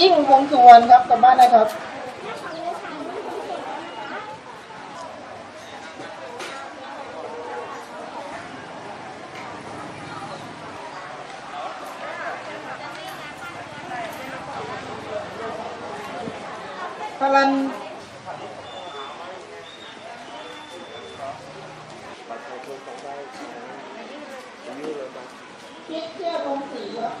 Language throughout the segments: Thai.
ยิ่งวงสุวรรณครับกลับบ้านนะครับ พลันเทียบเทียบลงสีครับ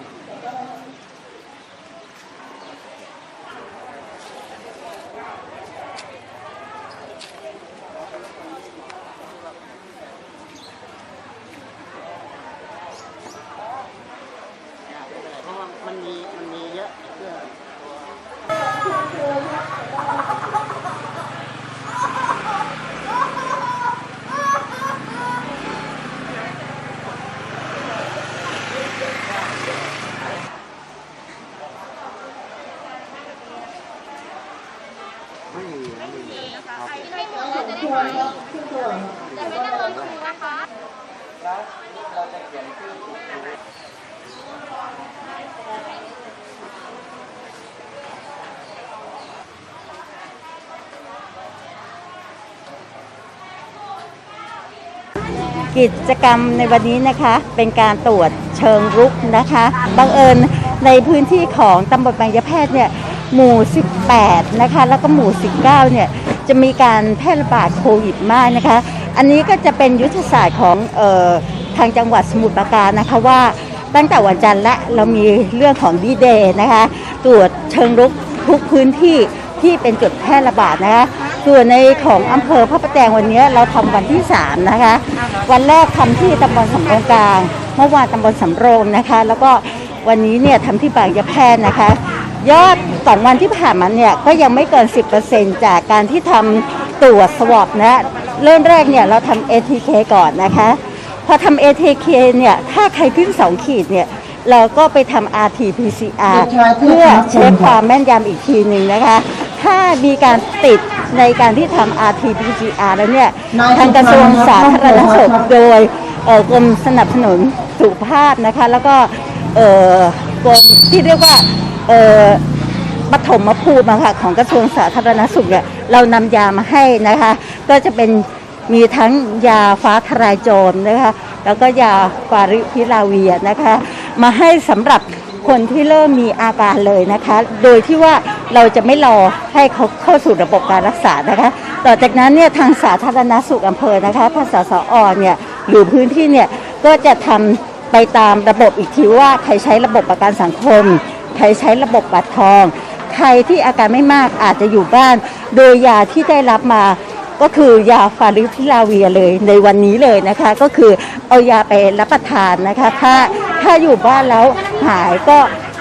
เพราะว่ามันมีมันมีเยอะเรื่อง ไม่มีไม่มีครับ ควรครับขึ้นตัวครับกิจกรรมในวันนี้นะคะเป็นการตรวจเชิงรุกนะคะบังเอิญในพื้นที่ของตำบลบางยะแพทย์เนี่ยหมู่ 18 นะคะ แล้วก็หมู่ 19 เนี่ย จะมีการแพร่ระบาดโควิดมากนะคะ อันนี้ก็จะเป็นยุทธศาสตร์ของออทางจังหวัดสมุทรปราการนะคะว่าตั้งแต่วันจันทร์และเรามีเรื่องของดีเดย์นะคะ ตรวจเชิงรุกทุกพื้นที่ที่เป็นจุดแพร่ระบาดนะคะส่วนในของอำเภอพระประแดงวันนี้เราทำวันที่ 3 นะคะ วันแรกทำที่ตำบลสำโรงกลาง เมื่อวานตำบลสำโรงนะคะ แล้วก็วันนี้เนี่ยทำที่บางยะแพทย์นะคะ ยอดสองวันที่ผ่านมาเนี่ยก็ยังไม่เกิน 10%จากการที่ทำตรวจสวอปนะเริ่มแรกเนี่ยเราทำ ATK ก่อนนะคะ พอทำ ATK เนี่ยถ้าใครขึ้น 2 ขีดเนี่ยเราก็ไปทำ RT-PCR เพื่อเช็คความแม่นยำอีกทีหนึ่งนะคะ ถ้ามีการติดในการที่ทำ RT-PCR แล้วเนี่ย ทางกระทรวงสาธารณสุขโดยเอ่อกรมสนับสนุนสุขภาพนะคะ แล้วก็เอ่อ กรมที่เรียกว่าเอ่อปฐมภูมิค่ะของกระทรวงสาธารณสุขเนี่ยเรานำยามาให้นะคะ ก็จะเป็นมีทั้งยาฟ้าทลายโจรนะคะแล้วก็ยาฟาริพิลาเวียนะคะ มาให้สำหรับคนที่เริ่มมีอาการเลยนะคะ โดยที่ว่าเราจะไม่รอให้เขาเข้าสู่ระบบการรักษานะคะ ต่อจากนั้นเนี่ยทางสาธารณสุขอำเภอนะคะทางสสอเนี่ยหรือพื้นที่เนี่ยก็จะทำ ไปตามระบบอีกทีว่าใครใช้ระบบประกันสังคม ใครใช้ระบบบัตรทอง ใครที่อาการไม่มากอาจจะอยู่บ้าน โดยยาที่ได้รับมาก็คือยาฟาริพิลาเวียเลยในวันนี้เลยนะคะ ก็คือเอายาไปรับประทานนะคะ ถ้าถ้าอยู่บ้านแล้วหายก็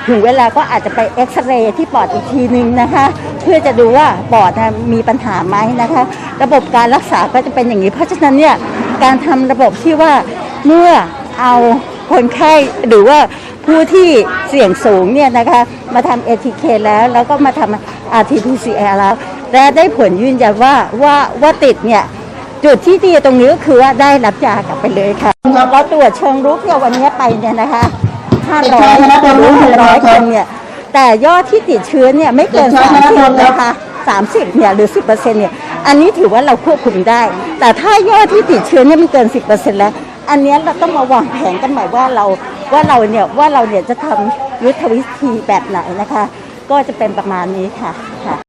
ถึงเวลาก็อาจจะไปเอ็กซเรย์ที่ปอดอีกทีนึงนะคะ เพื่อจะดูว่าปอดนะมีปัญหาไหมนะคะ ระบบการรักษาก็จะเป็นอย่างนี้ เพราะฉะนั้นเนี่ยการทำระบบที่ว่าเมื่อเอา คนไข้หรือว่าผู้ที่เสี่ยงสูงเนี่ยนะคะมาทำ ATK แล้วแล้วก็มาทำ RT-PCR แล้ว และได้ผลยืนยันว่าว่าว่าติดเนี่ยจุดที่ดีตรงนี้ก็คือว่าได้รับยากลับไปเลยค่ะเราตรวจเชิงรุกเนี่ยวันนี้ไปเนี่ยนะคะ500หรือ600คนเนี่ยแต่ยอดที่ติดเชื้อเนี่ยไม่เกิน30นะคะ 30เนี่ยหรือ 10%เนี่ยอันนี้ถือว่าเราควบคุมได้ แต่ถ้ายอดที่ติดเชื้อเนี่ยมันเกิน 10%แล้ว อันนี้เราต้องมาวางแผนกันใหม่ว่าเราว่าเราเนี่ยว่าเราเนี่ยจะทำยุทธวิธีแบบไหนนะคะ ก็จะเป็นประมาณนี้ค่ะค่ะ